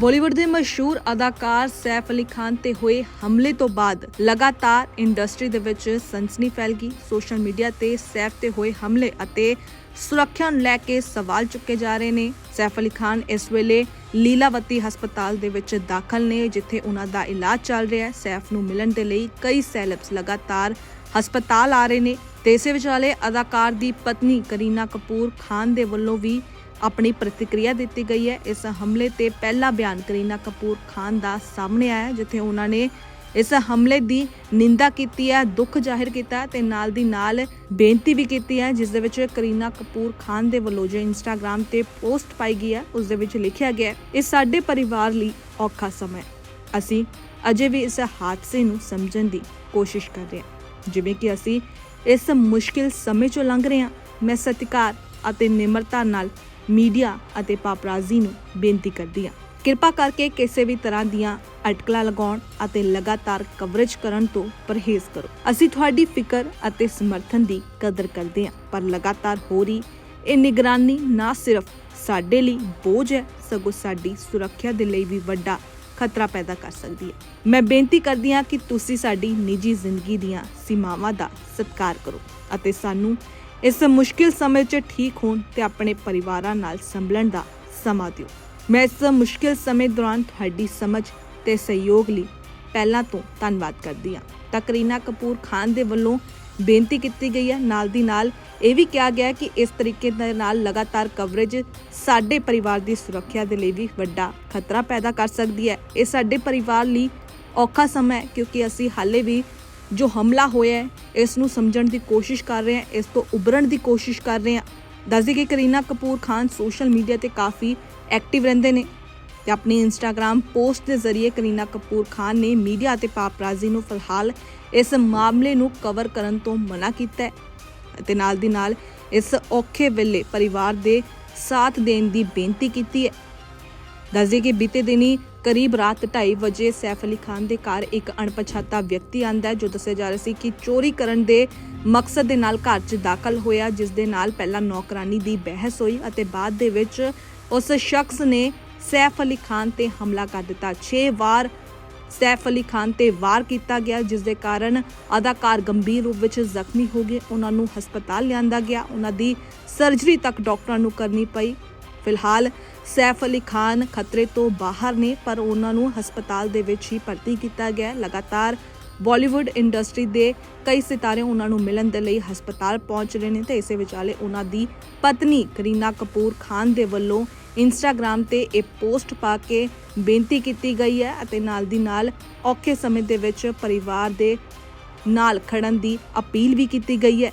ਬਾਲੀਵੁੱਡ ਦੇ ਮਸ਼ਹੂਰ ਅਦਾਕਾਰ ਸੈਫ ਅਲੀ ਖਾਨ ਤੇ ਹੋਏ ਹਮਲੇ ਤੋਂ ਬਾਅਦ ਲਗਾਤਾਰ ਇੰਡਸਟਰੀ ਦੇ ਵਿੱਚ ਸਨਸਨੀ ਫੈਲ ਗਈ। ਸੋਸ਼ਲ ਮੀਡੀਆ ਤੇ ਸੈਫ ਤੇ ਹੋਏ ਹਮਲੇ ਅਤੇ ਸੁਰੱਖਿਆ ਨੂੰ ਲੈ ਕੇ ਸਵਾਲ ਚੁੱਕੇ ਜਾ ਰਹੇ ਨੇ। ਸੈਫ ਅਲੀ ਖਾਨ ਇਸ ਵੇਲੇ ਲੀਲਾਵਤੀ ਹਸਪਤਾਲ ਦੇ ਵਿੱਚ ਦਾਖਲ ਨੇ, ਜਿੱਥੇ ਉਹਨਾਂ ਦਾ ਇਲਾਜ ਚੱਲ ਰਿਹਾ ਹੈ। ਸੈਫ ਨੂੰ ਮਿਲਣ ਦੇ ਲਈ ਕਈ ਸੈਲਬਸ ਲਗਾਤਾਰ ਹਸਪਤਾਲ ਆ ਰਹੇ ਨੇ ਤੇ ਇਸੇ ਵਿਚਾਲੇ ਅਦਾਕਾਰ ਦੀ ਪਤਨੀ ਕਰੀਨਾ ਕਪੂਰ ਖਾਨ ਦੇ ਵੱਲੋਂ ਵੀ ਆਪਣੀ ਪ੍ਰਤੀਕਿਰਿਆ ਦਿੱਤੀ ਗਈ ਹੈ। ਇਸ ਹਮਲੇ ਤੇ ਪਹਿਲਾ ਬਿਆਨ ਕਰੀਨਾ ਕਪੂਰ ਖਾਨ ਦਾ ਸਾਹਮਣੇ ਆਇਆ ਜਿੱਥੇ ਉਹਨਾਂ ਨੇ ਇਸ ਹਮਲੇ ਦੀ ਨਿੰਦਾ ਕੀਤੀ ਹੈ, ਦੁੱਖ ਜ਼ਾਹਿਰ ਕੀਤਾ ਤੇ ਨਾਲ ਦੀ ਨਾਲ ਬੇਨਤੀ ਵੀ ਕੀਤੀ ਹੈ, ਜਿਸ ਦੇ ਵਿੱਚ ਕਰੀਨਾ ਕਪੂਰ ਖਾਨ ਦੇ ਵੱਲੋਂ ਜੋ ਇੰਸਟਾਗ੍ਰam ਤੇ ਪੋਸਟ ਪਾਈ ਗਈ ਹੈ, ਉਸ ਦੇ ਵਿੱਚ ਲਿਖਿਆ ਗਿਆ ਇਹ ਸਾਡੇ ਪਰਿਵਾਰ ਲਈ ਔਖਾ ਸਮਾਂ ਹੈ। ਅਸੀਂ ਅਜੇ ਵੀ ਇਸ ਹਾਦਸੇ ਨੂੰ ਸਮਝਣ ਦੀ ਕੋਸ਼ਿਸ਼ ਕਰ ਰਹੇ ਹਾਂ। ਜਿਵੇਂ ਕਿ ਅਸੀਂ ਇਸ ਮੁਸ਼ਕਿਲ ਸਮੇਂ ਚੋਂ ਲੰਘ ਰਹੇ ਹਾਂ। ਮੈਂ ਸਤਿਕਾਰ ਅਤੇ ਨਿਮਰਤਾ ਨਾਲ ਮੀਡੀਆ ਅਤੇ ਪਾਪਰਾਜ਼ੀ ਨੂੰ ਬੇਨਤੀ ਕਰਦੀ ਹਾਂ। ਕਿਰਪਾ ਕਰਕੇ ਕਿਸੇ ਵੀ ਤਰ੍ਹਾਂ ਦੀਆਂ ਅਟਕਲਾਂ ਲਗਾਉਣ ਅਤੇ ਲਗਾਤਾਰ ਕਵਰੇਜ ਕਰਨ ਤੋਂ ਪਰਹੇਜ਼ ਕਰੋ। ਅਸੀਂ ਤੁਹਾਡੀ ਫਿਕਰ ਅਤੇ ਸਮਰਥਨ ਦੀ ਕਦਰ ਕਰਦੇ ਹਾਂ, ਪਰ ਲਗਾਤਾਰ ਹੋ ਰਹੀ ਇਹ ਨਿਗਰਾਨੀ ਨਾ ਸਿਰਫ ਸਾਡੇ ਲਈ ਬੋਝ ਹੈ, ਸਗੋਂ ਸਾਡੀ ਸੁਰੱਖਿਆ ਦੇ ਲਈ ਵੀ ਵੱਡਾ ਖਤਰਾ ਪੈਦਾ ਕਰ ਸਕਦੀ ਹੈ। ਮੈਂ ਬੇਨਤੀ ਕਰਦੀ ਹਾਂ ਕਿ ਤੁਸੀਂ ਸਾਡੀ ਨਿੱਜੀ ਜ਼ਿੰਦਗੀ ਦੀਆਂ ਸੀਮਾਵਾਂ ਦਾ ਸਤਿਕਾਰ ਕਰੋ ਅਤੇ ਸਾਨੂੰ ਇਸ ਮੁਸ਼ਕਿਲ ਸਮੇਂ 'ਚ ਠੀਕ ਹੋਣ ਤੇ ਆਪਣੇ ਪਰਿਵਾਰਾਂ ਨਾਲ ਸੰਭਲਣ ਦਾ ਸਮਾਂ ਦਿਓ। ਮੈਂ ਇਸ ਮੁਸ਼ਕਿਲ ਸਮੇਂ ਦੌਰਾਨ ਤੁਹਾਡੀ ਸਮਝ ਤੇ ਸਹਿਯੋਗ ਲਈ ਪਹਿਲਾਂ ਤੋਂ ਧੰਨਵਾਦ ਕਰਦੀ ਹਾਂ। ਤਾਂ ਕਰੀਨਾ ਕਪੂਰ ਖਾਨ ਦੇ ਵੱਲੋਂ ਬੇਨਤੀ ਕੀਤੀ ਗਈ ਹੈ। ਨਾਲ ਦੀ ਨਾਲ ਇਹ ਵੀ ਕਿਹਾ ਗਿਆ ਕਿ ਇਸ ਤਰੀਕੇ ਦੇ ਨਾਲ ਲਗਾਤਾਰ ਕਵਰੇਜ ਸਾਡੇ ਪਰਿਵਾਰ ਦੀ ਸੁਰੱਖਿਆ ਦੇ ਲਈ ਵੀ ਵੱਡਾ ਖਤਰਾ ਪੈਦਾ ਕਰ ਸਕਦੀ ਹੈ। ਇਹ ਸਾਡੇ ਪਰਿਵਾਰ ਲਈ ਔਖਾ ਸਮਾਂ ਹੈ ਕਿਉਂਕਿ ਅਸੀਂ ਹਾਲੇ ਵੀ ਜੋ ਹਮਲਾ ਹੋਇਆ ਇਸ ਨੂੰ ਸਮਝਣ ਦੀ ਕੋਸ਼ਿਸ਼ ਕਰ ਰਹੇ ਹਾਂ, ਇਸ ਤੋਂ ਉਭਰਨ ਦੀ ਕੋਸ਼ਿਸ਼ ਕਰ ਰਹੇ ਹਾਂ। ਦੱਸਦੇ ਕਿ ਕਰੀਨਾ ਕਪੂਰ ਖਾਨ ਸੋਸ਼ਲ ਮੀਡੀਆ ਤੇ ਕਾਫੀ ਐਕਟਿਵ ਰਹਿੰਦੇ ਨੇ ਤੇ ਆਪਣੀ ਇੰਸਟਾਗ੍ਰam ਪੋਸਟ ਦੇ ਜ਼ਰੀਏ ਕਰੀਨਾ ਕਪੂਰ ਖਾਨ ਨੇ ਮੀਡੀਆ ਅਤੇ ਪਾਪਰਾਜ਼ੀ ਨੂੰ ਫਿਲਹਾਲ ਇਸ ਮਾਮਲੇ ਨੂੰ ਕਵਰ ਕਰਨ ਤੋਂ ਮਨਾ ਕੀਤਾ ਹੈ ਅਤੇ ਨਾਲ ਦੀ ਨਾਲ ਇਸ ਔਖੇ ਵੇਲੇ ਪਰਿਵਾਰ ਦੇ ਸਾਥ ਦੇਣ ਦੀ ਬੇਨਤੀ ਕੀਤੀ ਹੈ। ਦੱਸਦੇ ਕਿ ਬੀਤੇ ਦਿਨੀ ਕਰੀਬ ਰਾਤ 2:30 ਵਜੇ ਸੈਫ ਅਲੀ ਖਾਨ ਦੇ ਘਰ ਇੱਕ ਅਣਪਛਾਤਾ ਵਿਅਕਤੀ ਆਂਦਾ ਜੋ ਦੱਸਿਆ ਜਾ ਰਿਹਾ ਸੀ ਕਿ ਚੋਰੀ ਕਰਨ ਦੇ ਮਕਸਦ ਦੇ ਨਾਲ ਘਰ 'ਚ ਦਾਖਲ ਹੋਇਆ, ਜਿਸ ਦੇ ਨਾਲ ਪਹਿਲਾਂ ਨੌਕਰਾਨੀ ਦੀ ਬਹਿਸ ਹੋਈ ਅਤੇ ਬਾਅਦ ਦੇ ਵਿੱਚ ਉਸ ਸ਼ਖਸ ਨੇ ਸੈਫ ਅਲੀ ਖਾਨ ਤੇ ਹਮਲਾ ਕਰ ਦਿੱਤਾ। 6 ਵਾਰ ਸੈਫ ਅਲੀ ਖਾਨ ਤੇ ਵਾਰ ਕੀਤਾ ਗਿਆ, ਜਿਸ ਦੇ ਕਾਰਨ ਅਦਾਕਾਰ ਗੰਭੀਰ ਰੂਪ ਵਿੱਚ ਜ਼ਖਮੀ ਹੋ ਗਏ। ਉਹਨਾਂ ਨੂੰ ਹਸਪਤਾਲ ਲਿਆਂਦਾ ਗਿਆ। ਉਹਨਾਂ ਦੀ ਸਰਜਰੀ ਤੱਕ ਡਾਕਟਰਾਂ ਨੂੰ ਕਰਨੀ ਪਈ। ਫਿਲਹਾਲ ਸੈਫ ਅਲੀ ਖਾਨ ਖਤਰੇ ਤੋਂ ਬਾਹਰ ਨੇ, ਪਰ ਉਹਨਾਂ ਨੂੰ ਹਸਪਤਾਲ ਦੇ ਵਿੱਚ ਹੀ ਭਰਤੀ ਕੀਤਾ ਗਿਆ ਲਗਾਤਾਰ ਬਾਲੀਵੁੱਡ ਇੰਡਸਟਰੀ ਦੇ ਕਈ ਸਿਤਾਰੇ ਉਹਨਾਂ ਨੂੰ ਮਿਲਣ ਦੇ ਲਈ ਹਸਪਤਾਲ ਪਹੁੰਚ ਰਹੇ ਨੇ ਤੇ ਇਸੇ ਵਿਚਾਲੇ ਉਹਨਾਂ ਦੀ ਪਤਨੀ ਕਰੀਨਾ ਕਪੂਰ ਖਾਨ ਦੇ ਵੱਲੋਂ ਇੰਸਟਾਗ੍ਰam ਤੇ ਇਹ ਪੋਸਟ ਪਾ ਕੇ ਬੇਨਤੀ ਕੀਤੀ ਗਈ ਹੈ ਅਤੇ ਨਾਲ ਦੀ ਨਾਲ ਔਖੇ ਸਮੇਂ ਦੇ ਵਿੱਚ ਪਰਿਵਾਰ ਦੇ ਨਾਲ ਖੜਨ ਦੀ ਅਪੀਲ ਵੀ ਕੀਤੀ ਗਈ ਹੈ।